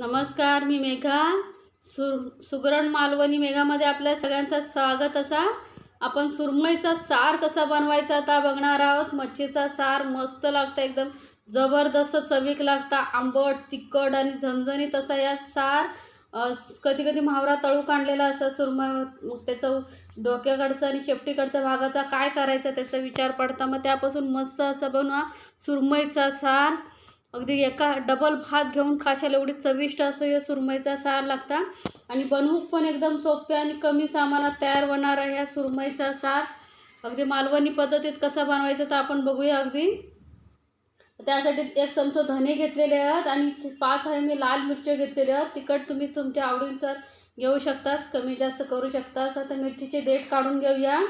नमस्कार मी मेघा. सुर सुगरण मालवणी मेघामध्ये आपल्या सगळ्यांचं स्वागत असा. आपण सुरमईचा सार कसा बनवायचा आता बघणार आहोत. मच्छीचा सार मस्त लागतं एकदम. जबरदस्त चवीक लागता. आंबट तिखट आणि झणझणीत असा या सार कधी कधी म्हावरा तळू काढलेला असा सुरमई मग त्याचं डोक्याकडचं आणि शेपटीकडच्या भागाचा काय करायचा त्याचा विचार पडता. मग त्यापासून मस्त असं बनवा सुरमईचा सार. अगदी एका डबल भात घेऊन खाशाल एवढी चविष्ट असं या सुरमईचा सार लागता. आणि बनवूक पण एकदम सोपे आणि कमी सामानात तयार होणारा ह्या सुरमईचा सार. अगदी मालवणी पद्धतीत कसा बनवायचा तर आपण बघूया अगदी. त्यासाठी एक चमचा धने घेतलेले आहेत आणि पाच आहे मी लाल मिरच्या घेतलेल्या आहेत. तिखट तुम्ही तुमच्या आवडीनुसार घेऊ शकतास कमी जास्त करू शकतास. आता मिरचीचे देठ काढून घेऊया.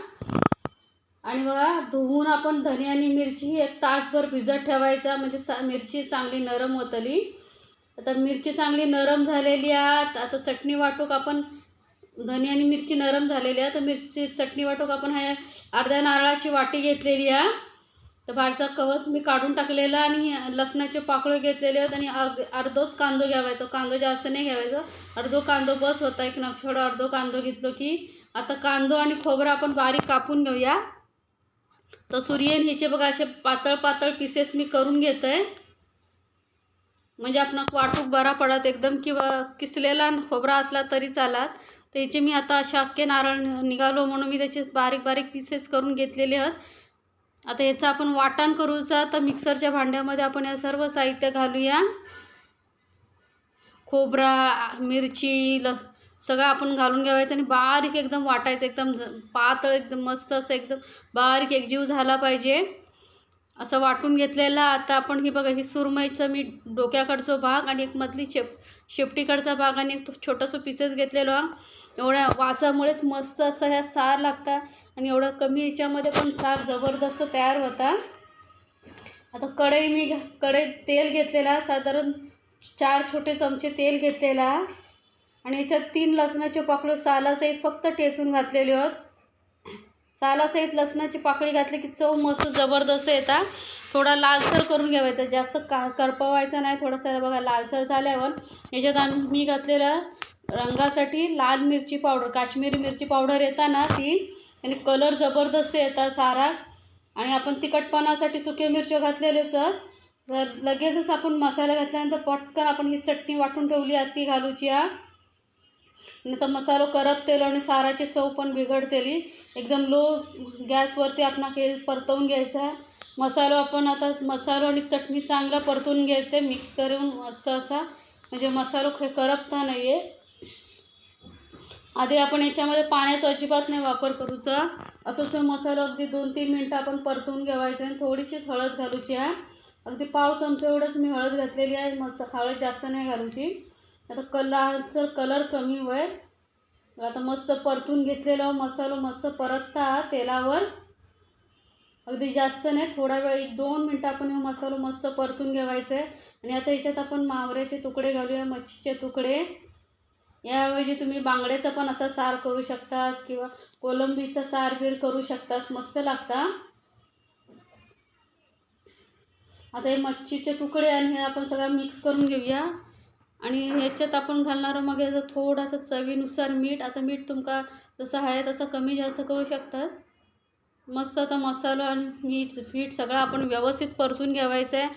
आणि बघा धुवून आपण धने आणि मिरची एक तासभर भिजत ठेवायचा. म्हणजे सा मिरची चांगली नरम होतली आता मिरची चांगली नरम झालेली आहे आता चटणी वाटूक आपण धने आणि मिरची नरम झालेली आहे तर मिरची चटणी वाटूक आपण हे अर्ध्या नारळाची वाटी घेतलेली आहे तर बाहेरचा कवच मी काढून टाकलेला आणि लसणाचे पाकळे घेतलेले आहेत आणि अग अर्धोच कांदो घ्यावायचा. कांदो जास्त नाही घ्यावायचं. अर्धो कांदो बस होता एक नक्षड. अर्धो कांदो घेतलो की आता कांदो आणि खोबरं आपण बारीक कापून घेऊया. तर सूर्यन ह्याचे बघा असे पातळ पातळ पीसेस मी करून घेत. आहे म्हणजे आपण वाटूक बरा पडत एकदम किंवा किसलेला खोबरा असला तरी चालात. तर ह्याचे मी आता अशा अख्खे नारळ निघालो म्हणून मी त्याचे बारीक बारीक पीसेस करून घेतलेले आहेत. आता ह्याचं आपण वाटण करूचा तर मिक्सरच्या भांड्यामध्ये आपण या सर्व साहित्य घालूया. खोबरा मिरची ल सगळं आपण घालून घ्यावायचं आणि बारीक एकदम वाटायचं एकदम पातळ एकदम मस्त असं एकदम बारीक एकजीव झाला पाहिजे. असं वाटून घेतलेला आता आपण ही बघा ही सुरमईचं मी डोक्याकडचा भाग आणि एक मधली शेप शेपटीकडचा भाग आणि एक छोटंसं पीसेस घेतलेलो. एवढ्या वासामुळेच मस्त असं ह्या सार लागतात आणि एवढं कमी ह्याच्यामध्ये पण सार जबरदस्त तयार होता. आता कढई मी कढईत तेल घेतलेला साधारण चार छोटे चमचे तेल घेतलेला. आणि याच्यात तीन लसणाचे पाकळे सालासहित फक्त ठेचून घातलेले आहोत. सालासहित लसणाची पाकळी घातली की चव मस्त जबरदस्त येतात थोडा लालसर करून घ्यावायचा जास्त का करपवायचा नाही थोडासा बघा लालसर झाल्यावर. याच्यात आम्ही मी घातलेला रंगासाठी लाल मिरची पावडर काश्मीरी मिरची पावडर येताना ती आणि कलर जबरदस्त येतात सारा. आणि आपण तिखटपणासाठी सुक्या मिरच्या घातलेलेच आहोत. तर लगेचच आपण मसाला घातल्यानंतर पटकन आपण ही चटणी वाटून ठेवली आहे ती घालूची आहे आणि तर मसालो करपतेलो आणि साराची चव पण बिघडतेली. एकदम लो गॅसवरती आपण हे परतवून घ्यायचा. मसालो आपण आता मसालो आणि चटणी चांगला परतून घ्यायचं आहे मिक्स करून असं असा. म्हणजे मसालो ख करपता नाही आहे आधी आपण याच्यामध्ये पाण्याचा अजिबात नाही वापर करूचा. असंच मसालो अगदी दोन तीन मिनटं आपण परतून घ्यावायचं आणि थोडीशीच हळद घालूची आहे अगदी पाव चमचा एवढंच मी हळद घातलेली आहे. मस हळद जास्त नाही घालूची. आता कलरचं कलर कमी होय. आता मस्त परतून घेतलेलं मसालो मस्त परतता तेलावर. अगदी जास्त नाही थोडा वेळ एक दोन मिनटं आपण हे मसालो मस्त परतून घ्यावायचं आहे. आणि आता याच्यात आपण मावऱ्याचे तुकडे घालूया मच्छीचे तुकडे. याऐवजी तुम्ही बांगड्याचा पण असा सार करू शकतास किंवा कोलंबीचा सार बीर करू शकतास मस्त लागता. आता हे मच्छीचे तुकडे आणि हे आपण सगळं मिक्स करून घेऊया. आणि ह्याच्यात आपण घालणारं मग याचं थोडंसं चवीनुसार मीठ आता मीठ तुमका जसं आहे तसं कमी जास्त करू शकतात. मस्त आता मसाला आणि मीठ मीठ सगळं आपण व्यवस्थित परतून घ्यावायचं आहे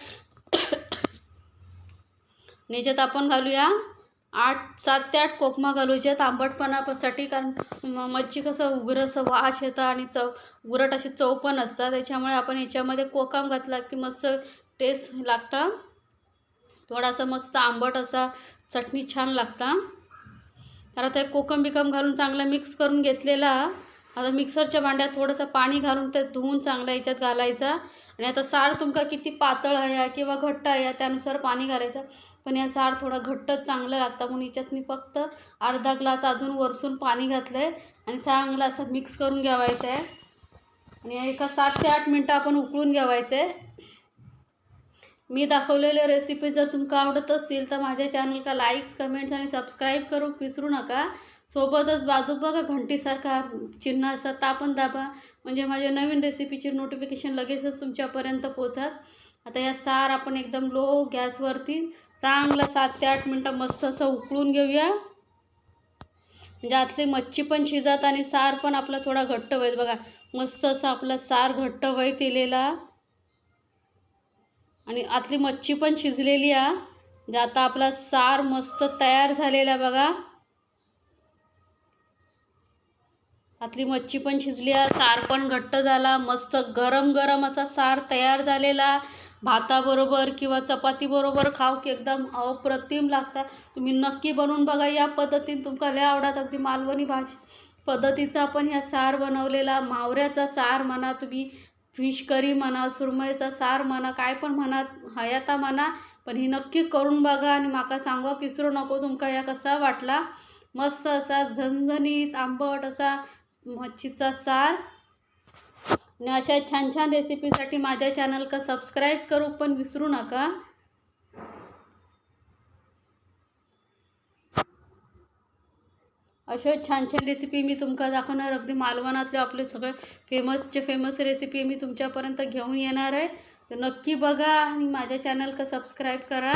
नेच्यात आपण घालूया आठ सात ते आठ कोकमा घालूच्यात आंबटपणासाठी कारण मच्छी कसं उग्र असं वास येतं आणि चव उरट अशी चव पण असतात. त्याच्यामुळे आपण याच्यामध्ये कोकम घातला की मस्त टेस्ट लागता. थोडासा मस्त आंबट असा चटणी छान लागता. तर आता कोकम बिकम घालून चांगला मिक्स करून घेतलेला. आता मिक्सरच्या भांड्यात थोडंसं पाणी घालून ते धुवून चांगला याच्यात घालायचा. आणि आता सार तुमका किती पातळ आहे किंवा घट्ट आहे त्यानुसार पाणी घालायचं. पण या सार थोडा घट्टच चांगलं लागतं म्हणून याच्यात मी फक्त अर्धा ग्लास अजून वरसून पाणी घातलं आहे आणि चांगलं असं मिक्स करून घ्यावायचं आहे. आणि एका सात ते आठ मिनटं आपण उकळून घ्यावायचं आहे. मी दाखवलेल्या रेसिपी जर तुमका आवडत असतील तर माझ्या चॅनलला लाईक्स कमेंट्स आणि सबस्क्राईब करू विसरू नका. सोबतच बाजू बघा घंटीसारखा चिन्ह असतात ता पण दाबा. म्हणजे माझ्या नवीन रेसिपीची नोटिफिकेशन लगेचच तुमच्यापर्यंत पोचत आता या सार आपण एकदम लो गॅसवरती चांगलं सात ते आठ मिनटं मस्त असं उकळून घेऊया. म्हणजे आतली मच्छी पण शिजत आणि सार पण आपला थोडा घट्ट होईल. बघा मस्त असं आपला सार घट्ट होईल केलेला आणि आतली मच्छी पण शिजलेली आहे म्हणजे आता आपला सार मस्त तयार झालेला आहे बघा. आतली मच्छी पण शिजली आहे सार पण घट्ट झाला मस्त गरम गरम असा सार तयार झालेला. भाताबरोबर किंवा चपातीबरोबर खाऊ की एकदम अप्रतिम लागतात. तुम्ही नक्की बनवून बघा या पद्धतीने. तुमका लय आवडत अगदी मालवणी भाजी. पद्धतीचा आपण ह्या सार बनवलेला मावऱ्याचा सार म्हणा तुम्ही. फिश करी म्हणा सुरमईचा सार म्हणा काय पण म्हणा हयाता म्हणा पण ही नक्की करून बघा आणि माका सांगा विसरू नको तुमका या कसा वाटला? मस्त असा झणझणीत आंबट असा मच्छीचा सार. आणि अशा छान छान रेसिपीसाठी माझ्या चॅनलका सबस्क्राईब करू पण विसरू नका. अशा छान छान रेसिपी मी तुमका दाखवणार. अगदी मालवणातले आपले सगळे फेमसचे फेमस रेसिपी मी तुमच्यापर्यंत घेऊन येणार आहे. तर नक्की बघा आणि माझ्या चॅनलका सबस्क्राईब करा.